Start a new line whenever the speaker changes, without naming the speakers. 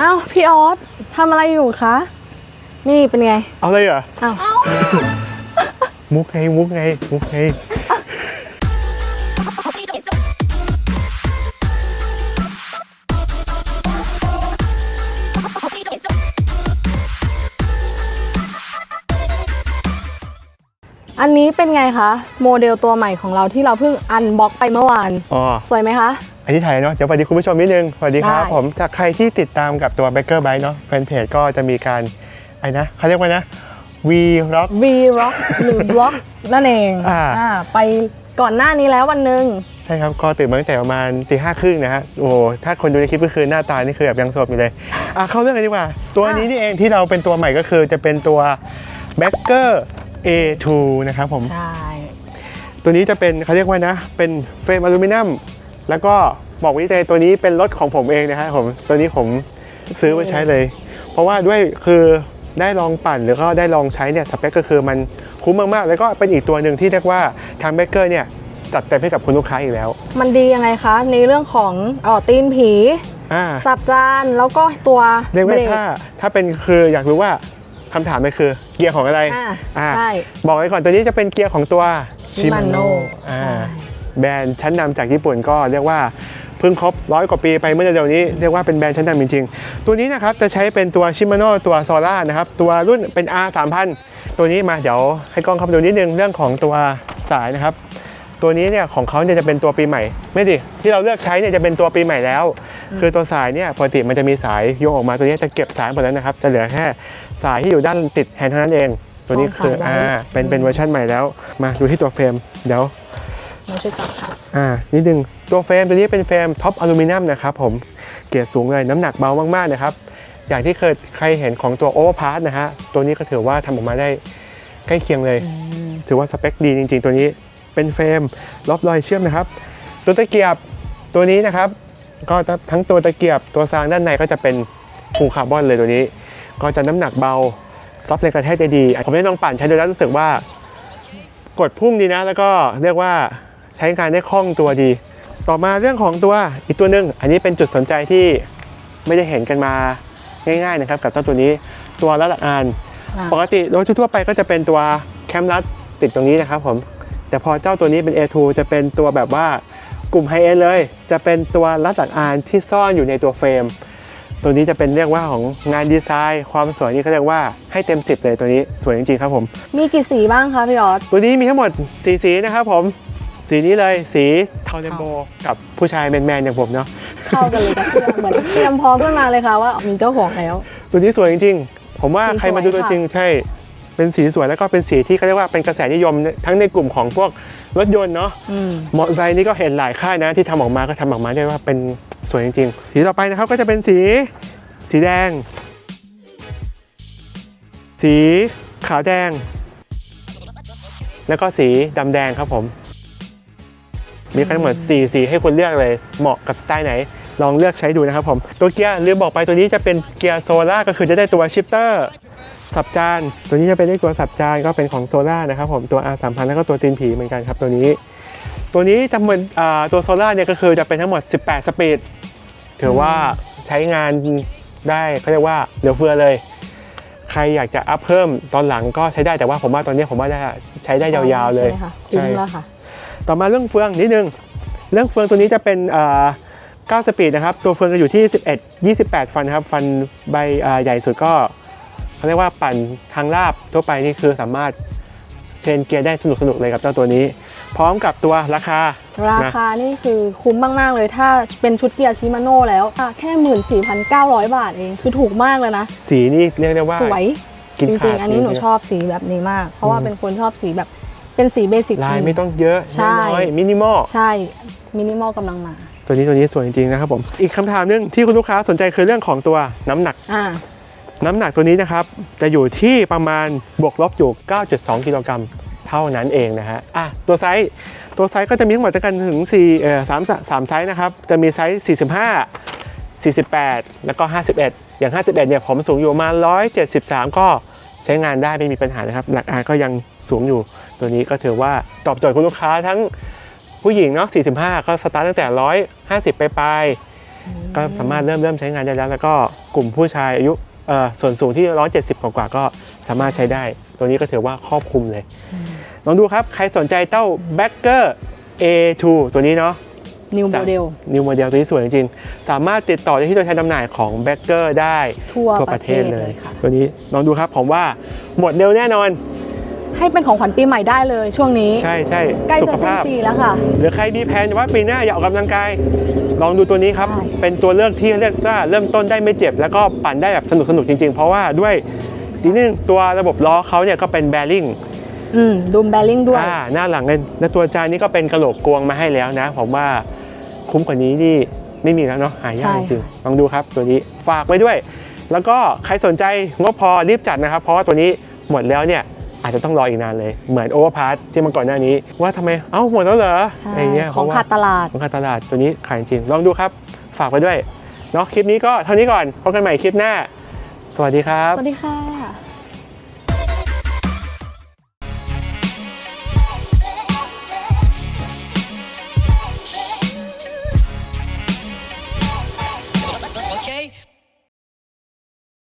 อ้าวพี่ออสทำอะไรอยู่คะ นี่เป็นไง
เอาเลยเหรอ
อ้าว
มุกไง มุกไง มุกไง
อันนี้เป็นไงคะ โมเดลตัวใหม่ของเราที่เราเพิ่งอันบ็อกไปเมื่อวาน
อ๋อ
สวยไหมคะ
อันนี้ถ่ายเนาะเดี๋ยวสวัสดีคุณผู้ชมนิดนึงสวัสดีครับ
ได้
ผมจากใครที่ติดตามกับตัว b a k e r Bike เนาะแฟนเพจก็จะมีการไอ้นะเขาเรียกว่านะ V Rock
V Rock หรือ Block นั่นเอง
อ่า
อ่าไปก่อนหน้านี้แล้ววันหนึ่ง
ใช่ครับ ก็ตื่นมาตั้งแต่ประมาณตีห้าครึ่งนะฮะ โอ้โหถ้าคนดูในคลิปก็คือหน้าตานี่คือแบบยังสดอยู่เลย อะเข้าเรื่องกันดีกว่า ตัวนี้นี่เองที่เราเป็นตัวใหม่ก็คือจะเป็นตัว b a c k e r A2 นะครับผม
ใช่
ตัวนี้จะเป็นเขาเรียกว่านะ เป็นเฟรมอลูมิเนียม แล้วก็บอกไวิจัยตัวนี้เป็นรถของผมเองนะฮะผมตัวนี้ผมซื้อมาใช้เลย เพราะว่าด้วยคือได้ลองปั่นหรือก็ได้ลองใช้เนี่ยสเปคก็คือมันคุ้มมากๆ แล้วก็เป็นอีกตัวหนึ่งที่เรียกว่าทางเบเกอร์เนี่ยจัดเต็มให้กับคุณลูกค้าอีกแล้ว
มันดียังไงคะในเรื่องของเอ๋อตีนผี
อ่า
สับจานแล้วก็ตัว
เรียก
เบ
ว่ารถ้าถ้าเป็นคืออยากรู้ว่าคำถามมันคือเกียร์ของอะไร
อ่า
อ่า
ใช่
บอกไว้ก่อนตัวนี้จะเป็นเกียร์ของตัว
Shimano
อ่า
ใช่
แบรนด์ชั้นนำจากญี่ปุ่นก็เรียกว่าเพิ่งครบร้อยกว่าปีไปเมื่อเร็วๆนี้เรียกว่าเป็นแบรนด์ชั้นนำจริงๆ ตัวนี้นะครับจะใช้เป็นตัว Shimano ตัวโซล่านะครับตัวรุ่นเป็น R 3 0 0ตัวนี้มาเดี๋ยวให้กล้องเข้าไปดูนิดนึงเรื่องของตัวสายนะครับตัวนี้เนี่ยของเขาเนี่ยจะเป็นตัวปีใหม่ ไม่ดิที่เราเลือกใช้เนี่ยจะเป็นตัวปีใหม่แล้ว คือตัวสายเนี่ยปกติมันจะมีสายโยงออกมาตัวนี้จะเก็บสายหมดแล้วนะครับจะเหลือแค่สายที่อยู่ด้านติดแฮนด์เท่านั้นเอง ตัวนี้คือ
อ๋อสายไว้
อ่าเป็นเป็นเวอร์ชันใหม่แล้ว มาดูที่ตัวเฟรมเดี๋ยว
มาช่วยจับค่ะ
อ่านิดนึงตัวเฟรมตัวนี้เป็นเฟรมท็อปอลูมิเนียมนะครับผมเกียรดสูงเลยน้ำหนักเบามากๆนะครับอย่างที่เคยใครเห็นของตัวโอเวอร์พาร์นะฮะตัวนี้ก็ถือว่าทำออกมาได้ใกล้เคียงเลย ถือว่าสเปคดีจริง ๆ ตัวนี้เป็นเฟรมลบรอยเชื่อมนะครับ ตัวตะเกียบตัวนี้นะครับ ก็ทั้งตัวตะเกียบตัวซางด้านในก็จะเป็นฟูคาร์บอนเลยตัวนี้ ก็จะน้ำหนักเบาซอฟต์แรงกระแทกได้ดี ผมได้ลองปั่นใช้ดูแล้วรู้สึกว่ากดพุ่งดีนะ แล้วก็เรียกว่า ใช้งานได้คล่องตัวดี ต่อมาเรื่องของตัวอีกตัวหนึ่งอันนี้เป็นจุดสนใจที่ไม่ได้เห็นกันมาง่ายๆนะครับกับเจ้าตัวนี้ตัวรัดอาน
อ่า
ปกติรถทั่วๆไปก็จะเป็นตัวแคมรัดติดตรงนี้นะครับผมแต่พอเจ้าตัวนี้เป็น A2 จะเป็นตัวแบบว่ากลุ่มไฮเอนเลย จะเป็นตัวรัดอานที่ซ่อนอยู่ในตัวเฟรม ตัวนี้จะเป็นเรียกว่าของงานดีไซน์ ความสวยนี่เขาเรียกว่าให้เต็ม 10 เลยตัวนี้สวยจริงๆครับผม
มีกี่สีบ้างคะพี่ออส
ตัวนี้มีทั้งหมดสีสีนะครับผม สีนี้เลยสีเทาเรนโบว์กับผู้ชายแมนๆอย่างผมเนาะ
เข้ากันเลยกับเพื่อนเหมือนเตรียมพร้อมกันมาเลยค่ะว่ามีเจ้าของแล้ว
ตัวนี้สวยจริงๆ ผมว่า
สีสวย
ใครมาดูตัว
ค่ะ
จริงใช่เป็นสีสวยแล้วก็เป็นสีที่เขาเรียกว่าเป็นกระแสนิยมทั้งในกลุ่มของพวกรถยนต์เนาะ
อืม
มอเตอร์ไซค์นี่ก็เห็นหลายค่ายนะ ที่ทำออกมาก็ทำออกมาได้ว่าเป็นสวยจริงๆ สีต่อไปนะครับก็จะเป็นสี สีแดง สีขาวแดง แล้วก็สีดำแดงครับผม มีทั้งหมด4สีให้คุณเลือกเลย เหมาะกับสไตล์ไหน ลองเลือกใช้ดูนะครับผมตัวเกียร์ลืมบอกไปตัวนี้จะเป็นเกียร์โซล่าก็คือจะได้ตัวชิปเตอร์สับจาน ตัวนี้จะเป็นได้ตัวสับจานก็เป็นของโซล่านะครับผมตัว R 3 0 0แล้วก็ตัวตีนผีเหมือนกันครับตัวนี้ ตัวนี้จำเหมือนอ่าตัวโซล่าเนี่ยก็คือจะเป็นทั้งหมด 18 สปีดถือว่าใช้งานได้เขาเรียกว่าเหลือเฟือเลย ใครอยากจะอัพเพิ่มตอนหลังก็ใช้ได้แต่ว่าผมว่าตอนนี้ผมว่าได้ใช้ได้ยาวๆเลย
ใช่ไหมคะคุ้มแล้วค่ะ
ต่อมาเรื่องเฟืองนิดนึง เรื่องเฟืองตัวนี้จะเป็นเอ่อ9สปีดนะครับ ตัวเฟืองจะอยู่ที่ 11 28 ฟันครับ ฟันใบเอ่อใหญ่สุดก็เขาเรียกว่าปั่นทางลาบทั่วไปนี่คือสามารถเชนเกียร์ได้สนุกสนุกๆเลยกับเจ้าตัวนี้ พร้อมกับตัวราคา
รา
นะ
คานี่คือคุ้มมาก ๆ เลยถ้าเป็นชุดเกียร์ชิมาโน่แล้วอะแค่ 14,900 บาทเองคือถูกมากเลยนะ
สีนี่เรียกได้ว่า
สวย
กิน
จ
ขา
ริ
ด
งๆ อันนี้หนูชอบสีแบบนี้มาก เพราะว่าเป็นคนชอบสีแบบ เป็นสีเบสิก
ลายไม่ต้องเยอะ
ใช่
น้อยมินิมอล
ใช่มินิมอลกำลังมา
ตัวนี้ตัวนี้สวยจริงๆนะครับผม อีกคำถามหนึงที่คุณลูกค้าสนใจคือเรื่องของตัวน้ำหนัก
อ่า
น้ำหนักตัวนี้นะครับ จะอยู่ที่ประมาณบวกลบอยู่ 9.2 กิโลกรัมเท่านั้นเองนะฮะอะตัวไซส์ตัวไซส์ก็จะมีทั้งหมดด้วยกันถึง4เอ่อ3 3ไซส์นะครับ จะมีไซส์ 45 48 แล้วก็ 51 อย่าง 51เนี่ยผมสูงอยู่ประมาณ173 ก็ใช้งานได้ไม่มีปัญหานะครับหลักอาก็ยัง สูงอยู่ ตัวนี้ก็ถือว่าตอบโจทย์คุณลูกค้าทั้งผู้หญิงเนาะ 45 ก็สตาร์ทตั้งแต่ 150 ไปปลายก็สามารถเริ่มเริ่มใช้งานได้แล้ว แล้วก็กลุ่มผู้ชายอายุเอ่อส่วนสูงที่ 170 กว่าๆก็สามารถใช้ได้ ตัวนี้ก็ถือว่าครอบคลุมเลย ลองดูครับ ใครสนใจเต้า b a c k e r A2 ตัวนี้เนาะ
นิวโมเดล
นิวโมเดลตัวนี้สวยจริงๆ สามารถติดต่อได้ที่ตัวแทนจำหน่ายของ b a c k e r ได้
ทั่ว
ทั่ว
ป
ประระ
เท
เท
ศ
ศ
เล
เลยย
ค่ะ
ตัวนี้ลองดูครับผมว่าหมดเร็วแน่นอน
ให้เป็นของขวัญปีใหม่ได้เลยช่วงนี้
ใช่ใช่
ใกล้
สุ
จะ
ข
สิ้น
ภาพ
ปีแล้วค่ะ
หรือใครมีแผนว่าปีหน้าอยากออกกำลังกาย ลองดูตัวนี้ครับ
ใช่
เป็นตัวเลือกที่เรียกว่าเริ่มต้นได้ไม่เจ็บ แล้วก็ปั่นได้แบบสนุกสนุกๆจริง ๆ เพราะว่าด้วยทีนึงตัวระบบล้อเขาเนี่ยก็เป็นแบริ่ง
อืมดูมแบริ่งด้วย
อ่าหน้าหลังเลยและตัวจานนี้ก็เป็นกระโหลกกวงมาให้แล้วนะ ผมว่าคุ้มกว่านี้นี่ไม่มีแล้วเนาะหายาก
ใช่
จริงๆลองดูครับตัวนี้ฝากไว้ด้วย แล้วก็ใครสนใจงบพอรีบจัดนะครับ เพราะว่าตัวนี้หมดแล้วเนี่ย อาจจะต้องรออีกนานเลย เหมือนโอเวอร์พาร์ที่เมื่อก่อนหน้านี้ ว่าทำไม เอ้าหมดแล้วเหรอ
ใช่
อะไรเงี้ย
ของ
เพระว่
ขาดตลาด
ของขาดตลาดตัวนี้ขายจริงลองดูครับ ฝากไว้ด้วยเนาะคลิปนี้ก็เท่านี้ก่อนพบกันใหม่คลิปหน้า สวัสดีครับ
สวัสดีค่ะ